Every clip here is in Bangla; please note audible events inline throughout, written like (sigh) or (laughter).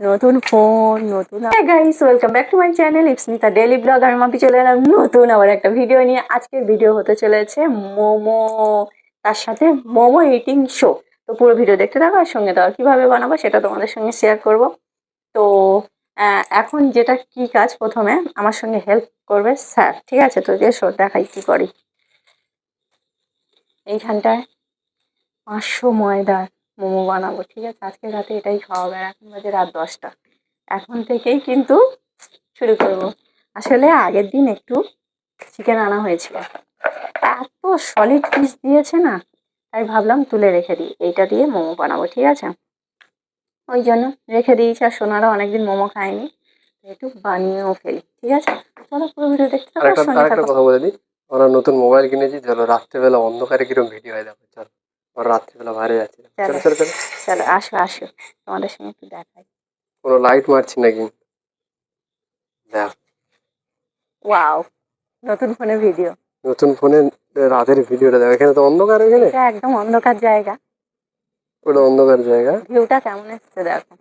নতুন ফোন নতুন guys welcome back to my channel Ipsmita daily blog আমি মাপি চলে এলাম নতুন আবার একটা ভিডিও নিয়ে। আজকের ভিডিও হতে চলেছে মোমো, তার সাথে মোমো ইটিং শো তো পুরো ভিডিও দেখতে থাকো আর সঙ্গে দেওয়া কীভাবে বানাবো সেটা তোমাদের সঙ্গে শেয়ার করব। তো এখন যেটা কি কাজ প্রথমে, আমার সঙ্গে হেল্প করবে স্যার ঠিক আছে? তো এসো, দেখাই কি করি। এইখানটায় পাঁচশো ময়দার মোমো বানাবো ঠিক আছে? আজকে রাতে এটাই খাওয়াবে আর এখন বাজে রাত দশটা। এখন থেকেই কিন্তু শুরু করব। আসলে আগের দিন একটু চিকেন আনা হয়েছিল। এত সলিড পিস দিয়েছে না তাই ভাবলাম তুলে রেখে দিই। এইটা দিয়ে মোমো বানাবো ঠিক আছে? ওই জন্য রেখে দিয়েছি আর সোনারা অনেকদিন মোমো খায়নি। একটু বানিয়েও ফেলি ঠিক আছে? চলো পুরো ভিডিও দেখতে থাকো কথা বলে দিই। আমরা নতুন মোবাইল কিনেছি চলো রাত্রেবেলা অন্ধকারে কীরকম ভিডিও হয় দেখো চলো। রাত্রেবেলা বাইরে যাচ্ছি চলো চলো চলো চলো। আসো আসো। তোমাদের সঙ্গে একটু দেখাই। কোনো লাইট মারছি নাকি? দেখ। ওয়াও নতুন ফোনে ভিডিও নতুন ফোনে রাতের ভিডিওটা দেখো। এখানে তো অন্ধকার এখানে একদম অন্ধকার জায়গা। পুরো অন্ধকার জায়গা? ভিউটা কেমন এসছে দেখো।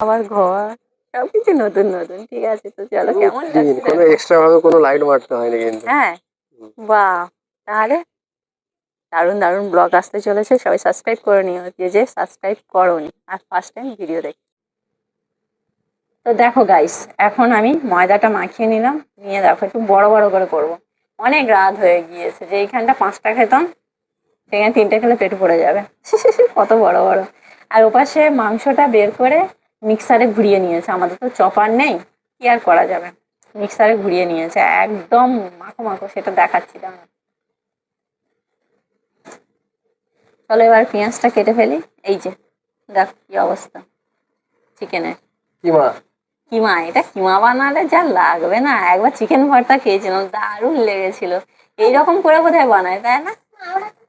আবার ঘর সবকিছু নতুন নতুন। ঠিক আছে তো চলো কেমন কোনো এক্সট্রা ভাবে কোনো লাইট মারতে হয়নি কিন্তু। হ্যাঁ। বাহ তাহলে দারুণ দারুণ ব্লগ আসতে চলেছে। সবাই সাবস্ক্রাইব করে নিও, যে যে সাবস্ক্রাইব করোনি। আর ফার্স্ট টাইম ভিডিও দেখ তো দেখো গাইস এখন আমি ময়দাটা মাখিয়ে নিলাম। নিয়ে দেখো, একটু বড় বড় করে করব। অনেক রাত হয়ে গিয়েছে, যে, এইখানটা পাঁচটা খেতাম, সেখানে তিনটে খেলে পেট পড়ে যাবে। (laughs) কত বড় বড়। আর ওপাশে মাংসটা বের করে মিক্সারে ঘুরিয়ে নিয়েছে। আমাদের তো চপার নেই, কি আর করা যাবে? মিক্সারে ঘুরিয়ে নিয়েছে। একদম মাখো মাখো, সেটা দেখাচ্ছি দাঁড়া চলো এবার পেঁয়াজটা কেটে ফেলি। এই যে দেখ কি অবস্থা। চিকেনের কি মা কিমা এটা কিমা বানালে যা লাগবে না। একবার চিকেন ভর্তা খেয়েছিলাম দারুণ লেগেছিল। এইরকম করে বোধহয় বানায় তাই না?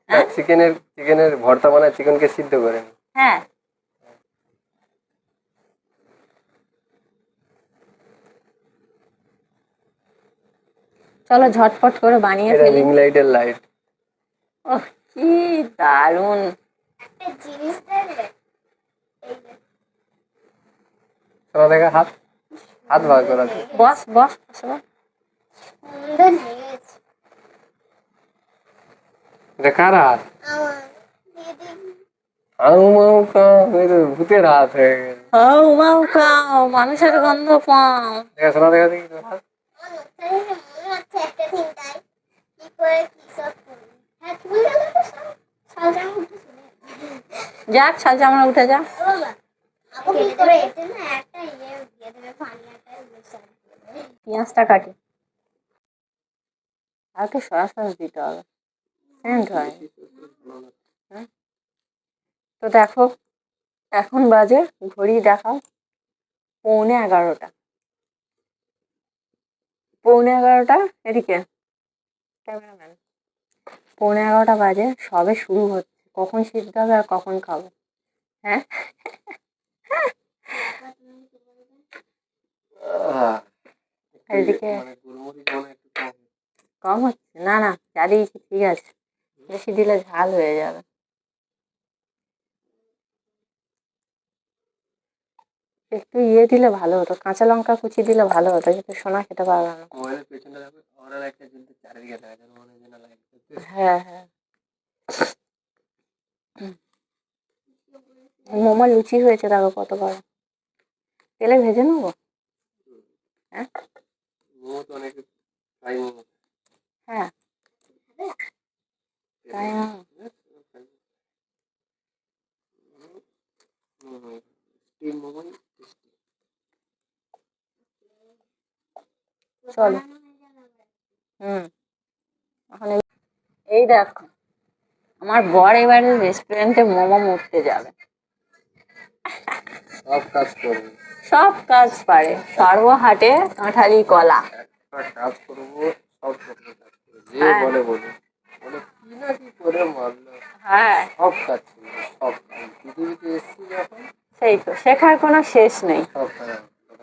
হ্যাঁ? চিকেনের চিকেনের ভর্তা বানায় চিকেনকে সিদ্ধ করে নি। হ্যাঁ। চলো ঝটপট করে বানিয়ে ফেলি। রিং লাইটের লাইট ওহ কি দারুণ। দেখা হাত হাত বার করা। বস বস। এটা হাত? ভূতের হাত হয়ে গেছে। মানুষের গন্ধ পাও। দেখা শোনা দেখা দেখি হাত। যাক ছাল চামড়া উঠে যা। পেঁয়াজটা কাটি। আর তো সয়া সস দিতে হবে। সেন্ট হয়। হুম? তো দেখো, এখন বাজে, ঘড়ি দেখাও, পৌনে এগারোটা। পৌনে এগারোটা, এদিকে। ক্যামেরাম্যান। পৌনে এগারোটা বাজে, সবে শুরু হচ্ছে। কখন সিদ্ধ হবে আর কখন খাব হ্যাঁ এদিকে মানে কম। হচ্ছে না না যা দিয়েছি ঠিক আছে বেশি দিলে ঝাল হয়ে যাবে একটু ইয়ে দিলে ভালো হতো কাঁচা লঙ্কা কুচি দিলে ভালো হতো কিন্তু সোনা খেতে পারবে না হয়। হ্যাঁ। মোমো লুচি হয়েছে দেখো কত বড় তেলে ভেজে নেব? হ্যাঁ? হ্যাঁ। তাই চলো। হুম। এখন এই দেখো। আমার বর এবারে রেস্টুরেন্টে মোমো মুড়তে যাবে। সব কাজ করব। সব কাজ পারে। সর্বহাটে কাঁঠালি কলা। কাজ করব সব করব। যে হ্যাঁ। বলে বলে বলে কি না কি করে মারলো? হ্যাঁ। সব কাজ সব কাজ। পৃথিবীতে এসছি যখন। সেই তো শেখার কোনো শেষ নেই।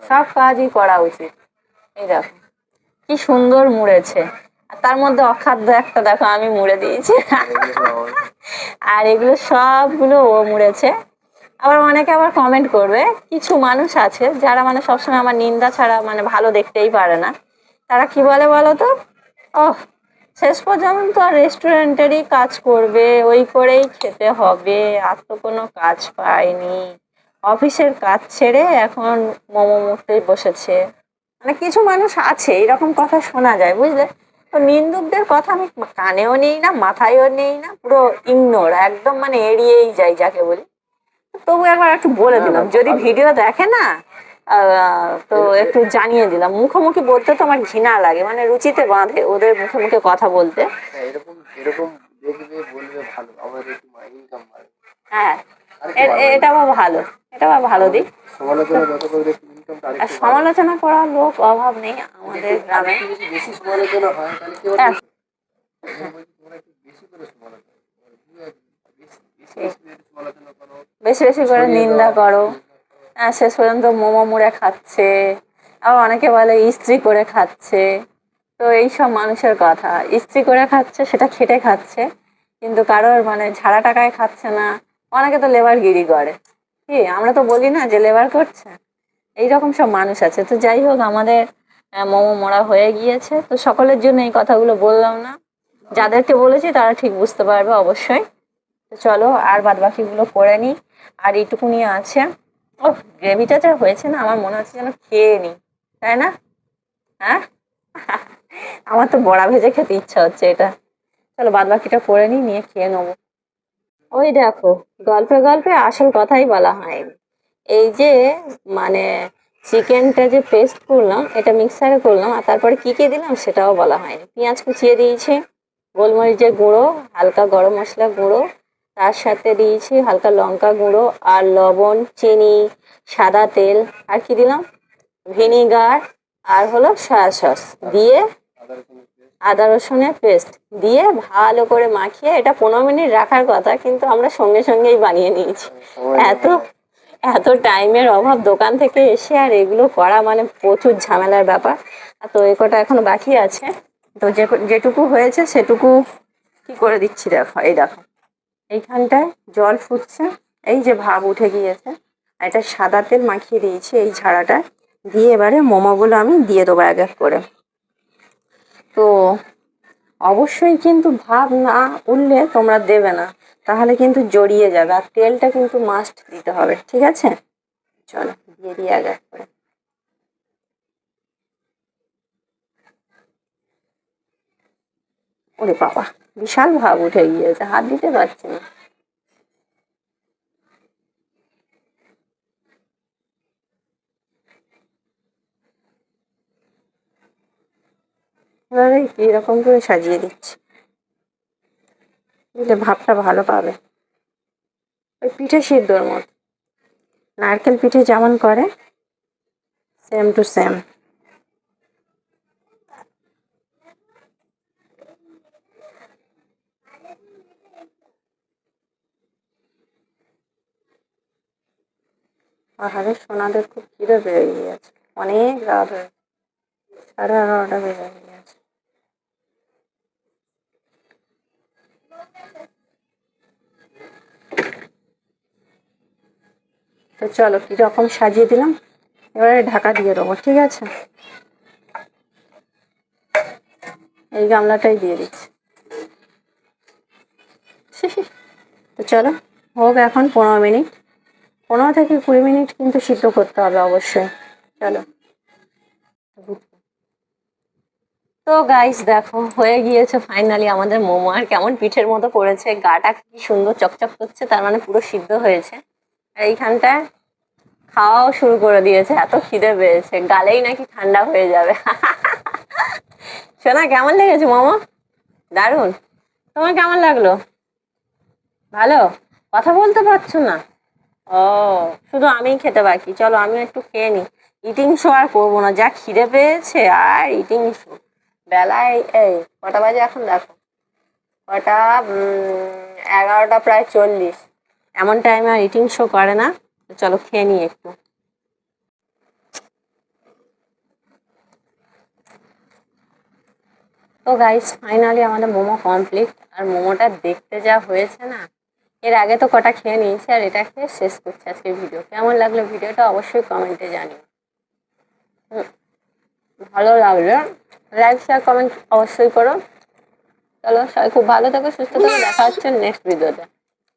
সব কাজই করা উচিত। এই দেখো কি সুন্দর মুড়েছে। তার মধ্যে অখাদ্য একটা দেখো, আমি মুড়ে দিয়েছি। আর এগুলো সবগুলো ও মুড়েছে। আবার অনেকে আবার কমেন্ট করবে, কিছু মানুষ আছে যারা মানে সবসময় আমার নিন্দা ছাড়া মানে ভালো দেখতেই পারে না। তারা কি বলে বলো তো? ও শেষ পর্যন্ত আর রেস্টুরেন্টেরই কাজ করবে, ওই করেই খেতে হবে। আর তো কোনো কাজ পায়নি অফিসের কাজ ছেড়ে এখন মোমো মুখতে বসেছে। মানে কিছু মানুষ আছে, এরকম কথা শোনা যায়, বুঝলে? নিন্দুকদের কথা আমি কানেও নেই না মাথায়ও নেই না পুরো ইগনোর একদম মানে এড়িয়েই যাই যাকে বলি। তবু একবার একটু বলে দিলাম যদি ভিডিও দেখে না তো একটু জানিয়ে দিলাম। মুখোমুখি বলতে তো আমার ঘৃণা লাগে মানে রুচিতে বাঁধে ওদের মুখে মুখে কথা বলতে। হ্যাঁ, এরকম এরকম দেখবে বলবে ভালো আমাদের একটু ইনকাম হ্যাঁ এটা বা ভালো এটা ভালো দিক। সমালোচনা যত ইনকামটা আর সমালোচনা করার লোক অভাব নেই আমাদের গ্রামে। বেশি হয় বেশি করে। বেশি করে নিন্দা করো। হ্যাঁ শেষ পর্যন্ত মোমো মুড়ে খাচ্ছে। আবার অনেকে বলে ইস্ত্রি করে খাচ্ছে। তো এইসব মানুষের কথা। ইস্ত্রি করে খাচ্ছে সেটা খেটে খাচ্ছে। কিন্তু কারোর মানে ঝাড়া টাকায় খাচ্ছে না। অনেকে তো লেবার গিরি করে। কি? আমরা তো বলি না যে লেবার করছে? এইরকম সব মানুষ আছে। তো যাই হোক, আমাদের মোমো মোড়া হয়ে গিয়েছে। তো সকলের জন্য এই কথাগুলো বললাম না। যাদেরকে বলেছি তারা ঠিক বুঝতে পারবে অবশ্যই। তো চলো, আর বাদ বাকিগুলো করে নিই। আর এইটুকুনি আছে। ও গ্রেভিটা যা হয়েছে না, আমার মনে হচ্ছে যেন খেয়ে নিই। তাই না? হ্যাঁ? (laughs) আমার তো বড়া ভেজে খেতে ইচ্ছা হচ্ছে এটা। চলো বাদ বাকিটা করে নিই, নিয়ে খেয়ে নেব। ওই দেখো, গল্পে গল্পে আসল কথাই বলা হয়নি। এই যে মানে চিকেনটা যে পেস্ট করলাম এটা মিক্সারে করলাম আর তারপরে কী কী দিলাম সেটাও বলা হয়নি। পেঁয়াজ কুচিয়ে দিয়েছি গোলমরিচের গুঁড়ো হালকা গরম মশলা গুঁড়ো তার সাথে দিয়েছি হালকা লঙ্কা গুঁড়ো আর লবণ চিনি সাদা তেল আর কি দিলাম? ভিনিগার আর হলো সয়া সস দিয়ে আদা রসুনের পেস্ট দিয়ে ভালো করে মাখিয়ে এটা পনেরো মিনিট রাখার কথা কিন্তু আমরা সঙ্গে সঙ্গেই বানিয়ে নিয়েছি। সময় এত এত টাইমের অভাব দোকান থেকে এসে আর এগুলো করা মানে প্রচুর ঝামেলার ব্যাপার। তো এ কটা এখনও বাকি আছে। তো যে যেটুকু হয়েছে সেটুকু কি করে দিচ্ছি দেখো, এই দেখো। এইখানটায় জল ফুটছে। এই যে ভাব উঠে গিয়েছে। এটা সাদা তেল মাখিয়ে দিয়েছি এই ঝাড়াটা দিয়ে এবারে মোমোগুলো আমি দিয়ে দেবো এক এক করে। তো অবশ্যই কিন্তু ভাব না উঠলে তোমরা দেবে না। তাহলে কিন্তু জড়িয়ে যাবে আর তেলটা কিন্তু মাস্ট দিতে হবে, ঠিক আছে? চলো দিয়ে দিয়ে আগে করে ওরে বাবা, বিশাল ভাব উঠে গিয়েছে, হাত দিতে পারছি না। এবারে এরকম করে সাজিয়ে দিচ্ছি। দিলে ভাবটা ভালো পাবে। ওই পিঠে সিদ্ধর মতো। নারকেল পিঠে যেমন করে সেম টু সেম আহারে সোনাদের খুব খিদে পেয়ে গিয়েছে। অনেক রাত হয়ে সাড়ে এগারোটা বেজে গিয়েছে তো চলো, কীরকম সাজিয়ে দিলাম, এবারে ঢাকা দিয়ে দেবো, ঠিক আছে? এই গামলাটাই দিয়ে দিচ্ছি। তো চলো, হোক এখন পনেরো মিনিট। পনেরো থেকে কুড়ি মিনিট কিন্তু সিদ্ধ করতে হবে অবশ্যই। চলো। তো গাইস দেখো, হয়ে গিয়েছে ফাইনালি আমাদের মোমো। আর কেমন পিঠের মতো করেছে, গাটা কি সুন্দর চকচক করছে, তার মানে পুরো সিদ্ধ হয়েছে। আর এইখানটায় খাওয়াও শুরু করে দিয়েছে। এত খিদে পেয়েছে। গালেই নাকি ঠান্ডা হয়ে যাবে। শোনা কেমন লেগেছে মোমো? দারুণ। তোমার কেমন লাগল? ভালো? কথা বলতে পারছ না? ও, শুধু আমিই খেতে বাকি। চলো আমি একটু খেয়ে নিই ইটিং শো আর করব না। যা খিদে পেয়েছে, আর ইটিং শো বেলায়, এই, কটা বাজে এখন দেখো? কটা এগারোটা প্রায় চল্লিশ। এমন টাইমে আর ইটিং শো করে না। চলো খেয়ে নিই একটু। তো গাইস ফাইনালি আমাদের মোমো কমপ্লিট আর মোমোটা দেখতে যা হয়েছে না এর আগে তো কটা খেয়ে নিয়েছি আর এটা খেয়ে শেষ করছি আজকের ভিডিও কেমন লাগল ভিডিওটা অবশ্যই কমেন্টে জানিও। হুম, ভালো লাগল। লাইক শেয়ার কমেন্ট অবশ্যই করো। চলো সবাই খুব ভালো থাকো সুস্থ থাকো দেখা হচ্ছে নেক্সট ভিডিওতে